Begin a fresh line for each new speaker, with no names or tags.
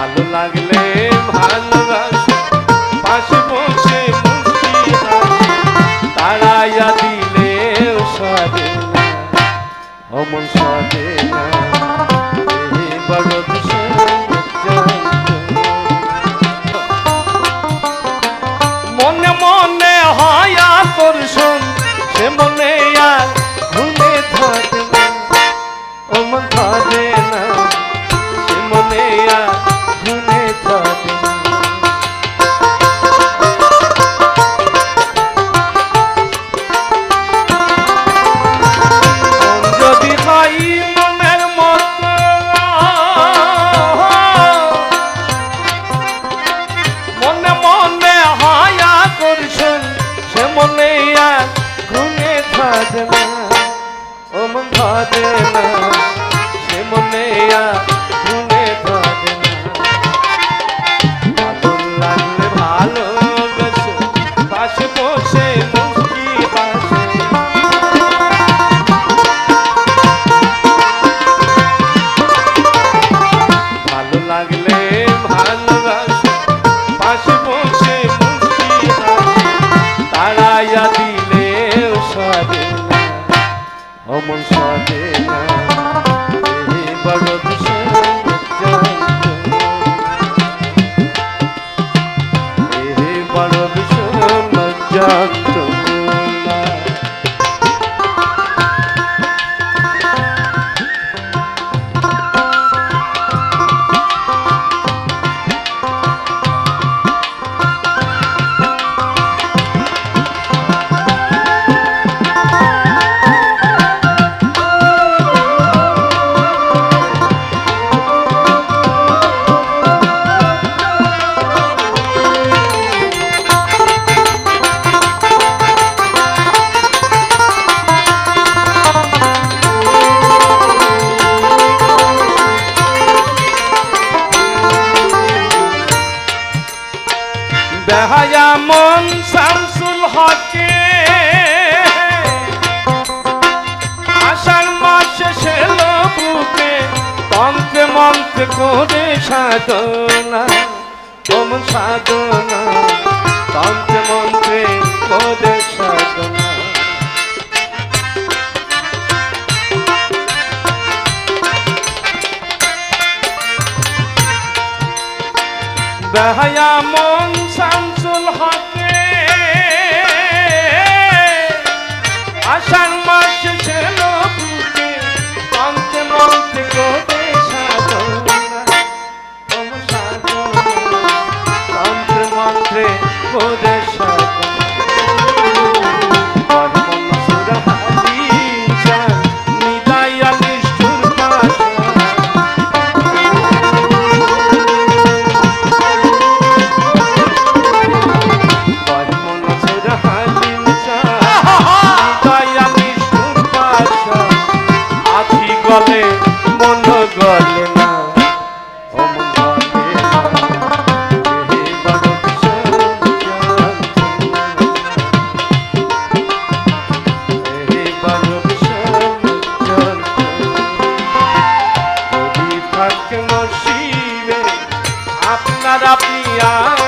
ভালো লাগলে ভালোবাসা পাশে বসে মুক্তি তারাইয়া দিলেও সাজে অমন সাজে ना amansa dena হায়া মন শামসুল হকে, আষাঢ় মাস সেলো লোকে তন্ত্রে মন্ত্রে করে সাধনা তোম সাধনা, তন্ত্রে মন্ত্রে করে সাধনা। হায়া মন দিয়া